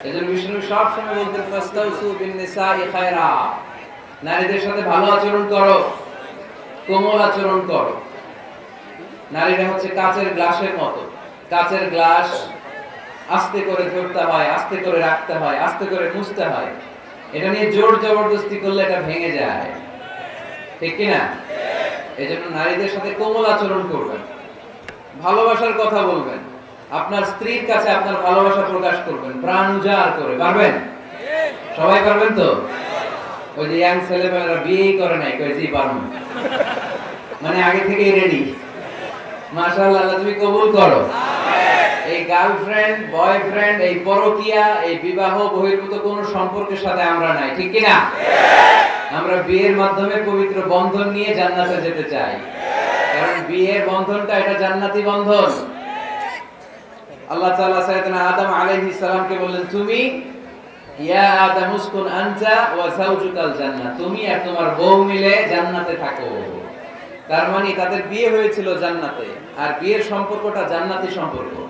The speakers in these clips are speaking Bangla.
এজন্য বিষ্ণু সব সময় বলতেন, ফাস্তাউসু বিন নিসাই খায়রা। নারীদের সাথে ভালো আচরণ করো, কোমল আচরণ করো। নারীরা হচ্ছে কাচের গ্লাসের মতো। কাচের গ্লাস আস্তে করে ধরতে হয়, আস্তে করে রাখতে হয়, আস্তে করে মুছতে হয়। এটা নিয়ে জোর জবরদস্তি করলে এটা ভেঙে যায়। ঠিক কি না এজন্য নারীদের সাথে কোমল আচরণ করবেন। ভালোবাসার কথা বলবেন। আপনার স্ত্রীর কাছে আপনার ভালোবাসা প্রকাশ করবেন, প্রাণ উজাড় করে, পারবেন? সবাই পারবেন তো? ওই যে ইয়াং ছেলেমেয়েরা বিয়েই করে নাই কই জি, পারব। মানে আগে থেকেই রেডি মাশাআল্লাহ, আল্লাহ তুমি কবুল করো। এই গার্লফ্রেন্ড বয়ফ্রেন্ড এই পরকিয়া, এই বিবাহ, বহির্ভূত কোনো সম্পর্কের সাথে আমরা নাই, ঠিক কি না আমরা বিয়ের মাধ্যমে পবিত্র বন্ধন নিয়ে জান্নাতে যেতে চাই। কারণ বিয়ের বন্ধনটা এটা জান্নাতি বন্ধন। আল্লাহ তাআলা সাইয়েদনা আদম আলাইহিস সালামকে বললেন, তুমি, ইয়া আদম উসকুন আনতা ওয়া যাওজুকাল জান্নাহ তুমি আর তোমার বউ মিলে জান্নাতে থাকো। তার মানে তাদের বিয়ে হয়েছিল জান্নাতে, আর বিয়ের সম্পর্কটা জান্নাতি সম্পর্ক।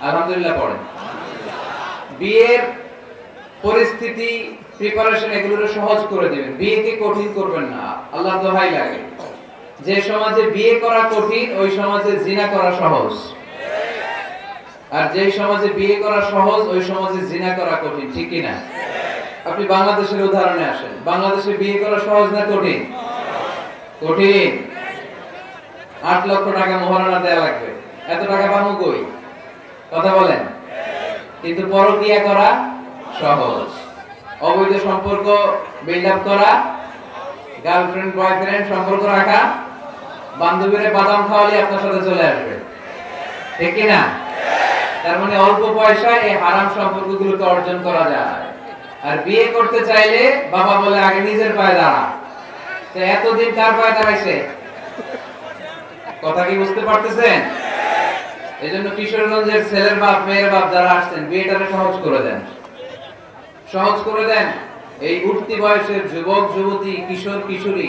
আলহামদুলিল্লাহ পড়েন। বিয়ের পরিস্থিতি প্রিপারেশন এগুলো সহজ করে দিবেন। বিয়েকে কঠিন করবেন না। আল্লাহ দোহাই লাগে। যে সমাজে বিয়ে করা কঠিন, ওই সমাজে জিনা করা সহজ। আর যে সমাজে বিয়ে করা সহজ, ওই সমাজে জিনা করা কঠিন, ঠিক কি না আপনি বাংলাদেশের উদাহরণে আসেন। বাংলাদেশে বিয়ে করা সহজ না কঠিন? কঠিন। আট লক্ষ টাকা মহারণা দেওয়া লাগবে। এত টাকা পাবো কই? কথা বলেন। কিন্তু পরকিয়া করা সহজ। অবৈধ সম্পর্ক বিল্ড আপ করা গার্লফ্রেন্ড বয়ফ্রেন্ড সম্পর্ক রাখা, বান্ধবীরা বাদাম খাওয়ালে আপনার সাথে চলে আসবে। ঠিক কি না তার মানে অল্প পয়সায় এই হারাম সম্পর্কগুলোকে অর্জন করা যায়। আর বিয়ে করতে চাইলে বাবা বলে, আগে নিজের পায়ে দাঁড়া। তো এতদিন কার পায়ে দাঁড়াইছে? কথা কি বুঝতে পারতেছেন? এই জন্য কিশোরগঞ্জের ছেলের বাপ, মেয়ের বাপ যারা আসছেন, বিয়েটাকে সহজ করে দেন। সহজ করে দেন। এই উঠতি বয়সের যুবক, যুবতী, কিশোর, কিশোরী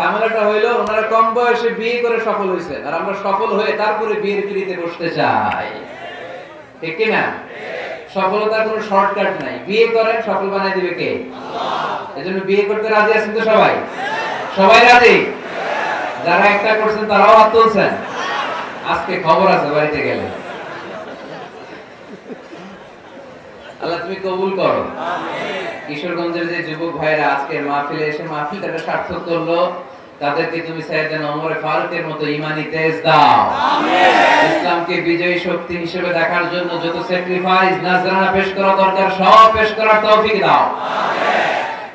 ঝামেলাটা হইল ওনারা কম বয়সে বিয়ে করে সফল হয়েছে আর আমরা সফল হয়ে তারপরে বিয়ের পিড়িতে বসতে চাই। ঠিক কি না সফলতার কোনো শর্টকাট নাই। বিয়ে করেন সফল বানাই দিবে কে? এজন্য বিয়ে করতে রাজি আছেন তো সবাই? সবাই রাজি? যারা একটা করছেন তারাও হাত তুলছেন। আজকে খবর আছে বাড়িতে গেলে আল্লাহ তুমি কবুল করো। কিশোরগঞ্জের যে যুবক ভাইরা আজকের মাহফিলে এসে মাহফিলটাকে সার্থক করল। তাদেরকে তুমি সাইয়েদান ওমর ফারুকের মতো ইমানি তেজ দাও। ইসলামকে বিজয়ী শক্তি হিসেবে দেখার জন্য যত স্যাক্রিফাইস নাজরানা পেশ করা দরকার সব পেশ করার তৌফিক দাও।